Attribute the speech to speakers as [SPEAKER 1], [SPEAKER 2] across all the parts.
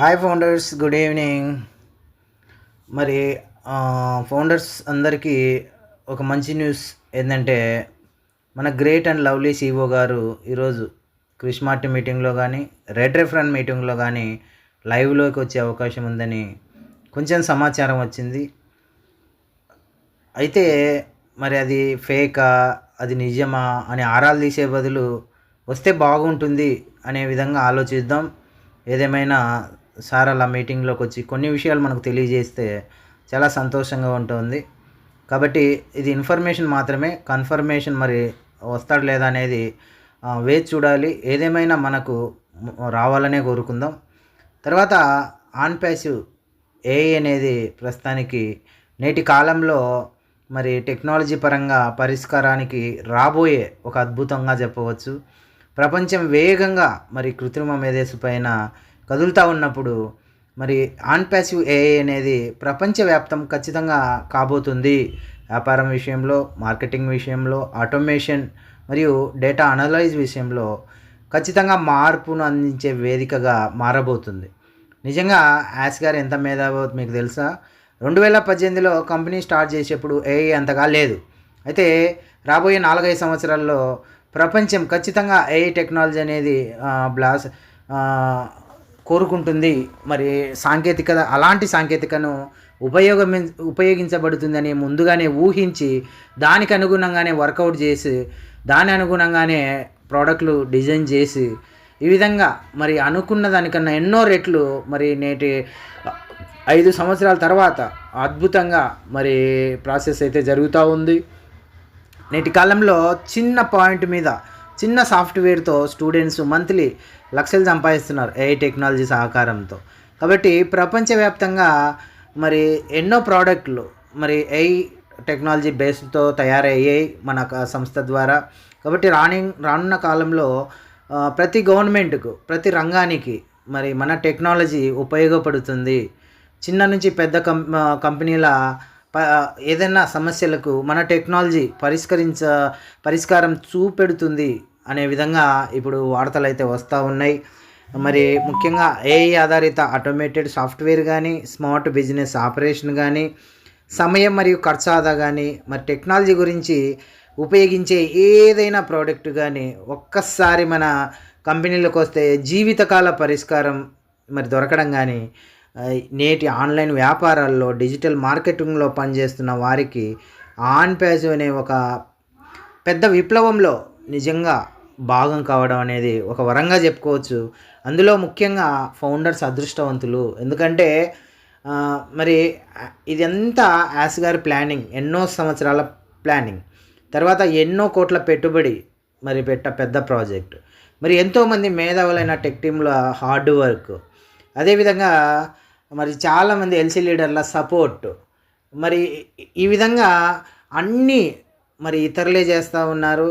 [SPEAKER 1] Hi founders good evening మరి founders అందరికీ ఒక మంచి న్యూస్ ఏంటంటే మన గ్రేట్ అండ్ లవ్లీ సీఓ గారు ఈరోజు క్రిస్మార్ట్ మీటింగ్లో కానీ రెడ్ రెఫరెంట్ మీటింగ్లో కానీ లైవ్లోకి వచ్చే అవకాశం ఉందని కొంచెం సమాచారం వచ్చింది. అయితే మరి అది ఫేకా అది నిజమా అని ఆరాలు తీసే బదులు వస్తే బాగుంటుంది అనే విధంగా ఆలోచిద్దాం. ఏదేమైనా సార్ అలా మీటింగ్లోకి వచ్చి కొన్ని విషయాలు మనకు తెలియజేస్తే చాలా సంతోషంగా ఉంటుంది. కాబట్టి ఇది ఇన్ఫర్మేషన్ మాత్రమే. కన్ఫర్మేషన్ మరి వస్తాడు లేదా అనేది వేచి చూడాలి. ఏదేమైనా మనకు రావాలనే కోరుకుందాం. తర్వాత ఆన్ ప్యాసివ్ ఏఐ అనేది ప్రస్తుతానికి నేటి కాలంలో మరి టెక్నాలజీ పరంగా పరిష్కారానికి రాబోయే ఒక అద్భుతంగా చెప్పవచ్చు. ప్రపంచం వేగంగా మరి కృత్రిమ మేధస్సు పైన కదులుతూ ఉన్నప్పుడు మరి ఆన్ ప్యాసివ్ ఏఐ అనేది ప్రపంచవ్యాప్తం ఖచ్చితంగా కాబోతుంది. వ్యాపారం విషయంలో మార్కెటింగ్ విషయంలో ఆటోమేషన్ మరియు డేటా అనలైజ్ విషయంలో ఖచ్చితంగా మార్పును అందించే వేదికగా మారబోతుంది. నిజంగా యాస్ గారు ఎంత మేధావో మీకు తెలుసా? రెండు వేల పద్దెనిమిదిలో కంపెనీ స్టార్ట్ చేసేప్పుడు ఏఐ అంతగా లేదు. అయితే రాబోయే నాలుగైదు సంవత్సరాల్లో ప్రపంచం ఖచ్చితంగా ఏఐ టెక్నాలజీ అనేది బ్లాస్ కోరుకుంటుంది. మరి సాంకేతికత అలాంటి సాంకేతికను ఉపయోగం ఉపయోగించబడుతుందని ముందుగానే ఊహించి దానికి అనుగుణంగానే వర్కౌట్ చేసి దాని అనుగుణంగానే ప్రోడక్ట్లు డిజైన్ చేసి ఈ విధంగా మరి అనుకున్న దానికన్నా ఎన్నో రెట్లు మరి నేటి ఐదు సంవత్సరాల తర్వాత అద్భుతంగా మరి ప్రాసెస్ అయితే జరుగుతూ ఉంది. నేటి కాలంలో చిన్న పాయింట్ మీద చిన్న సాఫ్ట్వేర్తో స్టూడెంట్స్ మంత్లీ లక్షలు సంపాదిస్తున్నారు ఏఐ టెక్నాలజీ సహకారంతో. కాబట్టి ప్రపంచవ్యాప్తంగా మరి ఎన్నో ప్రోడక్ట్లు మరి ఏఐ టెక్నాలజీ బేస్తో తయారయ్యాయి మన సంస్థ ద్వారా. కాబట్టి రాని రానున్న కాలంలో ప్రతి గవర్నమెంట్కు ప్రతి రంగానికి మరి మన టెక్నాలజీ ఉపయోగపడుతుంది. చిన్న నుంచి పెద్ద కం కంపెనీల ప ఏదైనా సమస్యలకు మన టెక్నాలజీ పరిష్కరించ పరిష్కారం చూపెడుతుంది. అనే విధంగా ఇప్పుడు వార్తలు అయితే వస్తూ ఉన్నాయి. మరి ముఖ్యంగా ఏఐ ఆధారిత ఆటోమేటెడ్ సాఫ్ట్వేర్ కానీ స్మార్ట్ బిజినెస్ ఆపరేషన్ కానీ సమయం మరియు ఖర్చు ఆదా కానీ మరి టెక్నాలజీ గురించి ఉపయోగించే ఏదైనా ప్రోడక్ట్ కానీ ఒక్కసారి మన కంపెనీలకు వస్తే జీవితకాల పరిష్కారం మరి దొరకడం కానీ నేటి ఆన్లైన్ వ్యాపారాల్లో డిజిటల్ మార్కెటింగ్లో పనిచేస్తున్న వారికి ఆన్ పేజ్ అనే ఒక పెద్ద విప్లవంలో నిజంగా భాగం కావడం అనేది ఒక వరంగా చెప్పుకోవచ్చు. అందులో ముఖ్యంగా ఫౌండర్స్ అదృష్టవంతులు. ఎందుకంటే మరి ఇదంతా యాస్ గారి ప్లానింగ్. ఎన్నో సంవత్సరాల ప్లానింగ్. తర్వాత ఎన్నో కోట్ల పెట్టుబడి మరి పెట్ట పెద్ద ప్రాజెక్ట్. మరి ఎంతోమంది మేధావులైన టెక్ టీంల హార్డ్ వర్క్. అదేవిధంగా మరి చాలామంది ఎల్సీ లీడర్ల సపోర్ట్. మరి ఈ విధంగా అన్నీ మరి ఇతరులే చేస్తూ ఉన్నారు.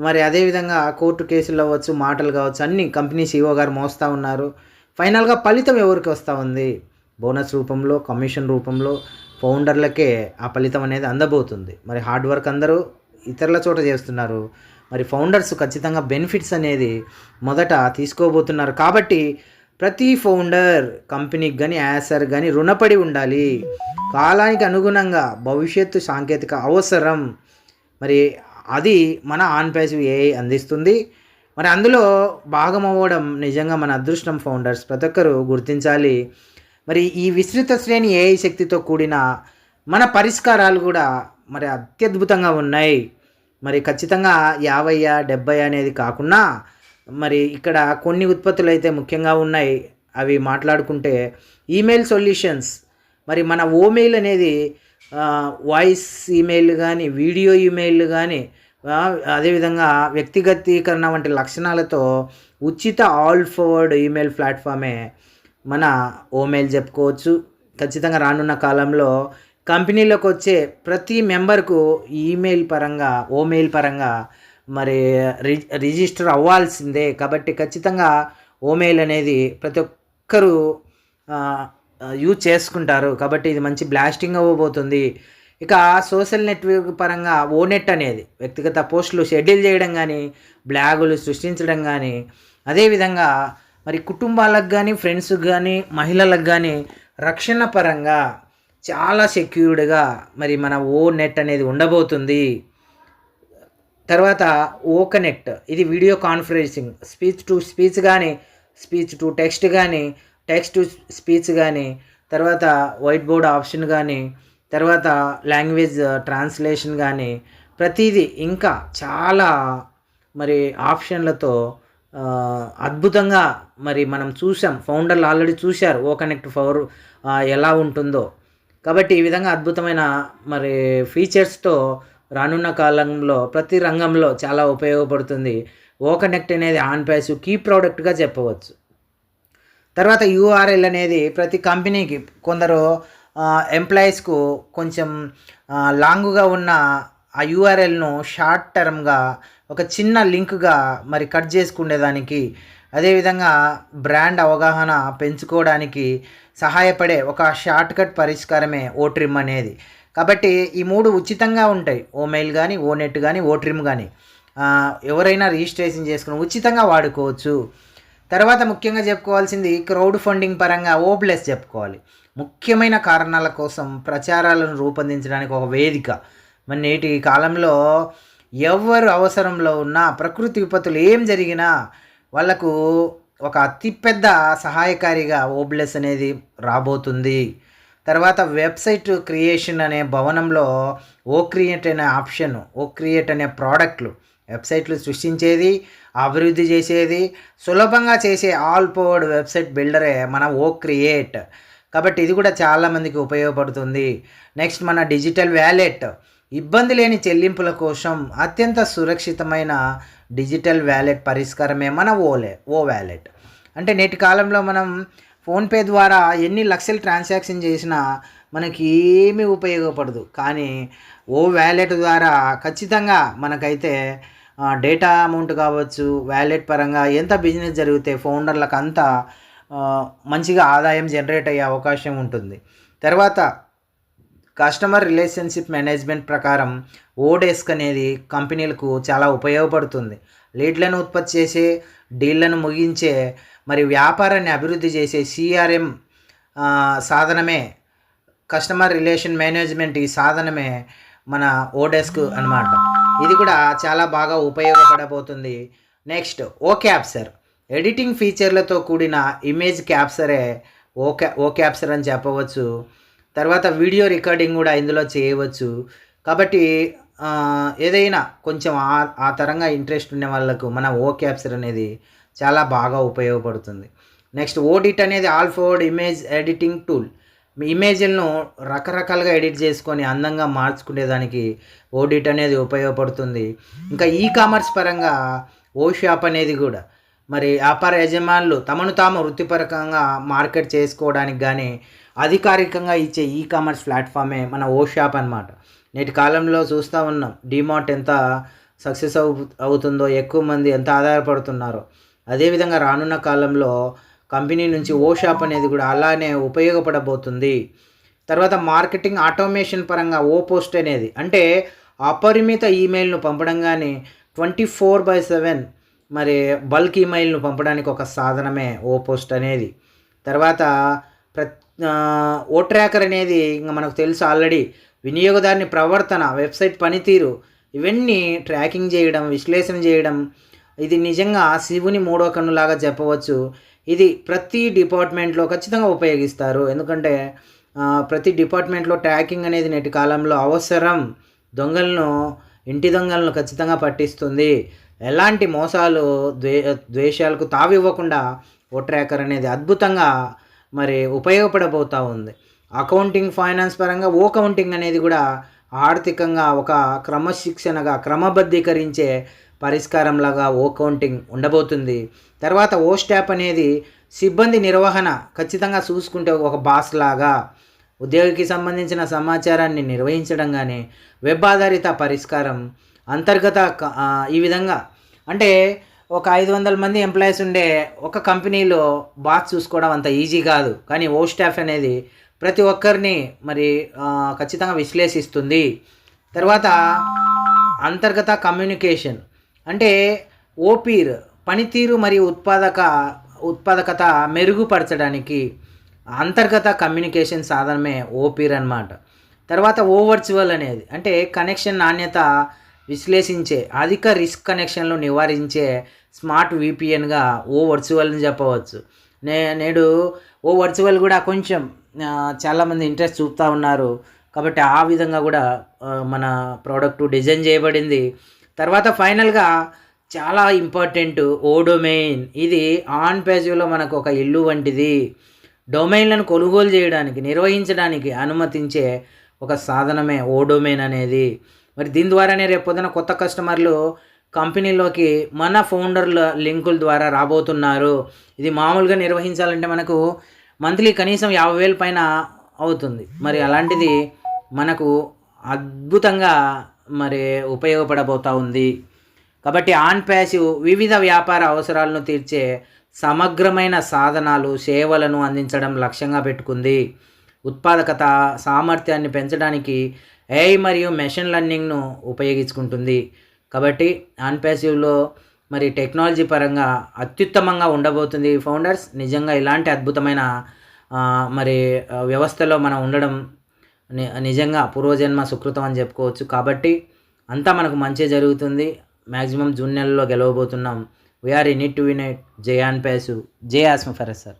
[SPEAKER 1] మరి అదేవిధంగా కోర్టు కేసులు అవ్వచ్చు మాటలు కావచ్చు అన్నీ కంపెనీ సీఓ గారు మోస్తూ ఉన్నారు. ఫైనల్గా ఫలితం ఎవరికి వస్తూ ఉంది? బోనస్ రూపంలో కమిషన్ రూపంలో ఫౌండర్లకే ఆ ఫలితం అనేది అందబోతుంది. మరి హార్డ్ వర్క్ అందరూ ఇతరుల చోట చేస్తున్నారు. మరి ఫౌండర్స్ ఖచ్చితంగా బెనిఫిట్స్ అనేది మొదట తీసుకోబోతున్నారు. కాబట్టి ప్రతి ఫౌండర్ కంపెనీకి కానీ యాసర్ కానీ రుణపడి ఉండాలి. కాలానికి అనుగుణంగా భవిష్యత్తు సాంకేతిక అవసరం. మరి అది మన ఆన్ ప్యాసివ్ ఏఐ అందిస్తుంది. మరి అందులో భాగం అవ్వడం నిజంగా మన అదృష్టం ఫౌండర్స్. ప్రతి ఒక్కరు గుర్తించాలి. మరి ఈ విస్తృత శ్రేణి ఏఐ శక్తితో కూడిన మన పరిష్కారాలు కూడా మరి అత్యద్భుతంగా ఉన్నాయి. మరి ఖచ్చితంగా యాభైయా డెబ్బై అనేది కాకుండా మరి ఇక్కడ కొన్ని ఉత్పత్తులు అయితే ముఖ్యంగా ఉన్నాయి. అవి మాట్లాడుకుంటే ఈమెయిల్ సొల్యూషన్స్. మరి మన ఓమెయిల్ అనేది వాయిస్ ఈమెయిల్ కానీ వీడియో ఈమెయిల్ కానీ అదేవిధంగా వ్యక్తిగతీకరణ వంటి లక్షణాలతో ఉచిత ఆల్ ఫార్వర్డ్ ఈమెయిల్ ప్లాట్ఫామే మన ఓమెయిల్ చెప్పుకోవచ్చు. ఖచ్చితంగా రానున్న కాలంలో కంపెనీలోకి వచ్చే ప్రతి మెంబర్కు ఈమెయిల్ పరంగా ఓమెయిల్ పరంగా మరి రి రిజిస్టర్ అవ్వాల్సిందే. కాబట్టి ఖచ్చితంగా ఓమెయిల్ అనేది ప్రతి ఒక్కరూ యూజ్ చేసుకుంటారు. కాబట్టి ఇది మంచి బ్లాస్టింగ్ అవ్వబోతుంది. ఇక సోషల్ నెట్వర్క్ పరంగా ఓనెట్ అనేది వ్యక్తిగత పోస్టులు షెడ్యూల్ చేయడం కానీ బ్లాగులు సృష్టించడం కానీ అదేవిధంగా మరి కుటుంబాలకు కానీ ఫ్రెండ్స్కి కానీ మహిళలకు కానీ రక్షణ పరంగా చాలా సెక్యూర్డ్గా మరి మన ఓ నెట్ అనేది ఉండబోతుంది. తర్వాత ఓ కనెక్ట్ ఇది video conferencing speech to speech కానీ స్పీచ్ టు టెక్స్ట్ కానీ టెక్స్ట్ టు స్పీచ్ కానీ తర్వాత వైట్ బోర్డ్ ఆప్షన్ కానీ తర్వాత లాంగ్వేజ్ ట్రాన్స్లేషన్ కానీ ప్రతిదీ ఇంకా చాలా మరి ఆప్షన్లతో అద్భుతంగా మరి మనం చూసాం. ఫౌండర్లు ఆల్రెడీ చూశారు. ఓ కనెక్ట్ ఫవర్ ఎలా ఉంటుందో. కాబట్టి ఈ విధంగా అద్భుతమైన మరి ఫీచర్స్తో రానున్న కాలంలో ప్రతి రంగంలో చాలా ఉపయోగపడుతుంది. ఓ కనెక్ట్ అనేది ఆన్ ప్యాసివ్ కీ ప్రోడక్ట్గా చెప్పవచ్చు. తర్వాత యూఆర్ఎల్ అనేది ప్రతి కంపెనీకి కొందరు ఎంప్లాయీస్కు కొంచెం లాంగ్గా ఉన్న ఆ యూఆర్ఎల్ను షార్ట్ టర్మ్గా ఒక చిన్న లింక్గా మరి కట్ చేసుకునేదానికి అదేవిధంగా బ్రాండ్ అవగాహన పెంచుకోవడానికి సహాయపడే ఒక షార్ట్ కట్ పరిష్కారమే ఓ ట్రిమ్ అనేది. కాబట్టి ఈ మూడు ఉచితంగా ఉంటాయి. ఓ మెయిల్ కానీ ఓ నెట్ కానీ ఓ ట్రిమ్ కానీ ఎవరైనా రిజిస్ట్రేషన్ చేసుకుని ఉచితంగా వాడుకోవచ్చు. తర్వాత ముఖ్యంగా చెప్పుకోవాల్సింది క్రౌడ్ ఫండింగ్ పరంగా ఓ ప్లస్ చెప్పుకోవాలి. ముఖ్యమైన కారణాల కోసం ప్రచారాలను రూపొందించడానికి ఒక వేదిక. మరి నేటి కాలంలో ఎవరు అవసరంలో ఉన్నా ప్రకృతి విపత్తులు ఏం జరిగినా వాళ్ళకు ఒక అతిపెద్ద సహాయకారిగా ఓబ్లెస్ అనేది రాబోతుంది. తర్వాత వెబ్సైట్ క్రియేషన్ అనే భవనంలో ఓ క్రియేట్ అనే ఆప్షన్ ఓ క్రియేట్ అనే ప్రోడక్ట్లు వెబ్సైట్లు సృష్టించేది అభివృద్ధి చేసేది సులభంగా చేసే ఆల్ పవర్డ్ వెబ్సైట్ బిల్డరే మన ఓ క్రియేట్ కాబట్టి ఇది కూడా చాలామందికి ఉపయోగపడుతుంది. నెక్స్ట్ మన డిజిటల్ వ్యాలెట్. ఇబ్బంది లేని చెల్లింపుల కోసం అత్యంత సురక్షితమైన డిజిటల్ వ్యాలెట్ పరిష్కారమే మన ఓలే ఓ వ్యాలెట్. అంటే నేటి కాలంలో మనం ఫోన్పే ద్వారా ఎన్ని లక్షలు ట్రాన్సాక్షన్ చేసినా మనకి ఏమీ ఉపయోగపడదు. కానీ ఓ వ్యాలెట్ ద్వారా ఖచ్చితంగా మనకైతే డేటా అమౌంట్ కావచ్చు వ్యాలెట్ పరంగా ఎంత బిజినెస్ జరిగితే ఫౌండర్లకు అంతా మంచిగా ఆదాయం జనరేట్ అయ్యే అవకాశం ఉంటుంది. తర్వాత కస్టమర్ రిలేషన్షిప్ మేనేజ్మెంట్ ప్రకారం ఓడెస్క్ అనేది కంపెనీలకు చాలా ఉపయోగపడుతుంది. లీడ్లను ఉత్పత్తి చేసే డీళ్ళను ముగించే మరి వ్యాపారాన్ని అభివృద్ధి చేసే సిఆర్ఎం సాధనమే కస్టమర్ రిలేషన్ మేనేజ్మెంట్ ఈ సాధనమే మన ఓడెస్క్ అన్నమాట. ఇది కూడా చాలా బాగా ఉపయోగపడబోతుంది. నెక్స్ట్ ఓ క్యాప్సర్ ఎడిటింగ్ ఫీచర్లతో కూడిన ఇమేజ్ క్యాప్సరే ఓ క్యా ఓ క్యాప్సర్ అని చెప్పవచ్చు. తర్వాత వీడియో రికార్డింగ్ కూడా ఇందులో చేయవచ్చు. కాబట్టి ఏదైనా కొంచెం ఆ ఆ తరంగా ఇంట్రెస్ట్ ఉన్న వాళ్ళకు మన ఓ క్యాప్చర్ అనేది చాలా బాగా ఉపయోగపడుతుంది. నెక్స్ట్ ఓడిట్ అనేది ఆల్ ఫోర్డ్ ఇమేజ్ ఎడిటింగ్ టూల్. మీ ఇమేజ్లను రకరకాలుగా ఎడిట్ చేసుకొని అందంగా మార్చుకునేదానికి ఓడిట్ అనేది ఉపయోగపడుతుంది. ఇంకా ఈ కామర్స్ పరంగా ఓ షాప్ అనేది కూడా. మరి వ్యాపార యజమానులు తమను తాము వృత్తిపరకంగా మార్కెట్ చేసుకోవడానికి కానీ అధికారికంగా ఇచ్చే ఈ కామర్స్ ప్లాట్ఫామే మన ఓ షాప్ అనమాట నేటి కాలంలో చూస్తూ ఉన్నాం డిమార్ట్ ఎంత సక్సెస్ అవు అవుతుందో ఎక్కువ మంది ఎంత ఆధారపడుతున్నారో. అదేవిధంగా రానున్న కాలంలో కంపెనీ నుంచి ఓ షాప్ అనేది కూడా అలానే ఉపయోగపడబోతుంది. తర్వాత మార్కెటింగ్ ఆటోమేషన్ పరంగా ఓ పోస్ట్ అనేది అంటే అపరిమిత ఈమెయిల్ను పంపడం కానీ ట్వంటీ ఫోర్ బై సెవెన్ మరి బల్క్ ఈమెయిల్ను పంపడానికి ఒక సాధనమే ఓ పోస్ట్ అనేది. తర్వాత ప్ర ఓ ట్రాకర్ అనేది ఇంకా మనకు తెలుసు ఆల్రెడీ వినియోగదారుని ప్రవర్తన వెబ్సైట్ పనితీరు ఇవన్నీ ట్రాకింగ్ చేయడం విశ్లేషణ చేయడం ఇది నిజంగా శివుని మూడో కన్నులాగా చెప్పవచ్చు ఇది ప్రతి డిపార్ట్మెంట్లో ఖచ్చితంగా ఉపయోగిస్తారు. ఎందుకంటే ప్రతి డిపార్ట్మెంట్లో ట్రాకింగ్ అనేది నేటి కాలంలో అవసరం. దొంగలను ఇంటి దొంగలను ఖచ్చితంగా పట్టిస్తుంది. ఎలాంటి మోసాలు ద్వే ద్వేషాలకు తావివ్వకుండా ఓ ట్రాకర్ అనేది అద్భుతంగా మరి ఉపయోగపడబోతూ ఉంది. అకౌంటింగ్ ఫైనాన్స్ పరంగా ఓ కౌంటింగ్ అనేది కూడా ఆర్థికంగా ఒక క్రమశిక్షణగా క్రమబద్ధీకరించే పరిష్కారంలాగా ఓ కౌంటింగ్ ఉండబోతుంది. తర్వాత ఓ స్టాప్ అనేది సిబ్బంది నిర్వహణ ఖచ్చితంగా చూసుకుంటే ఒక బాస్ లాగా ఉద్యోగికి సంబంధించిన సమాచారాన్ని నిర్వహించడం కానీ వెబ్ ఆధారిత పరిష్కారం అంతర్గత ఈ విధంగా. అంటే ఒక ఐదు వందల మంది ఎంప్లాయీస్ ఉండే ఒక కంపెనీలో బాస్ చూసుకోవడం అంత ఈజీ కాదు. కానీ ఓ స్టాఫ్ అనేది ప్రతి ఒక్కరిని మరి ఖచ్చితంగా విశ్లేషిస్తుంది. తర్వాత అంతర్గత కమ్యూనికేషన్. అంటే ఓపీర్ పనితీరు మరియు ఉత్పాదక ఉత్పాదకత మెరుగుపరచడానికి అంతర్గత కమ్యూనికేషన్ సాధనమే ఓపీర్ అన్నమాట. తర్వాత ఓవర్చువల్ అనేది అంటే కనెక్షన్ నాణ్యత విశ్లేషించే అధిక రిస్క్ కనెక్షన్లు నివారించే స్మార్ట్ విపిఎన్గా ఓ వర్చువల్ని చెప్పవచ్చు. నే నేడు ఓ వర్చువల్ కూడా కొంచెం చాలామంది ఇంట్రెస్ట్ చూపుతూ ఉన్నారు. కాబట్టి ఆ విధంగా కూడా మన ప్రోడక్ట్ డిజైన్ చేయబడింది. తర్వాత ఫైనల్గా చాలా ఇంపార్టెంట్ ఓ డొమైన్ ఇది ఆన్ పేజీలో మనకు ఒక ఇల్లు వంటిది. డొమైన్లను కొనుగోలు చేయడానికి నిర్వహించడానికి అనుమతించే ఒక సాధనమే ఓ డొమైన్ అనేది. మరి దీని ద్వారానే రేపు పొద్దున కొత్త కస్టమర్లు కంపెనీలోకి మన ఫౌండర్ల లింకుల ద్వారా రాబోతున్నారు. ఇది మామూలుగా నిర్వహించాలంటే మనకు మంత్లీ కనీసం యాభై వేల పైన అవుతుంది. మరి అలాంటిది మనకు అద్భుతంగా మరి ఉపయోగపడబోతా ఉంది. కాబట్టి ఆన్ ప్యాసివ్ వివిధ వ్యాపార అవసరాలను తీర్చే సమగ్రమైన సాధనాలు సేవలను అందించడం లక్ష్యంగా పెట్టుకుంది. ఉత్పాదకత సామర్థ్యాన్ని పెంచడానికి ఏఐ మరియు మెషిన్ లెర్నింగ్ను ఉపయోగించుకుంటుంది. కాబట్టి ఆన్ ప్యాసివ్లో మరి టెక్నాలజీ పరంగా అత్యుత్తమంగా ఉండబోతుంది. ఫౌండర్స్ నిజంగా ఇలాంటి అద్భుతమైన మరి వ్యవస్థలో మనం ఉండడం నిజంగా పూర్వజన్మ సుకృతం అని చెప్పుకోవచ్చు. కాబట్టి అంతా మనకు మంచి జరుగుతుంది. మ్యాక్సిమం జూన్ నెలలో గెలవబోతున్నాం. We are in it to win Zion పేసు. జే ఆస్మ ఫెరస్ సార్.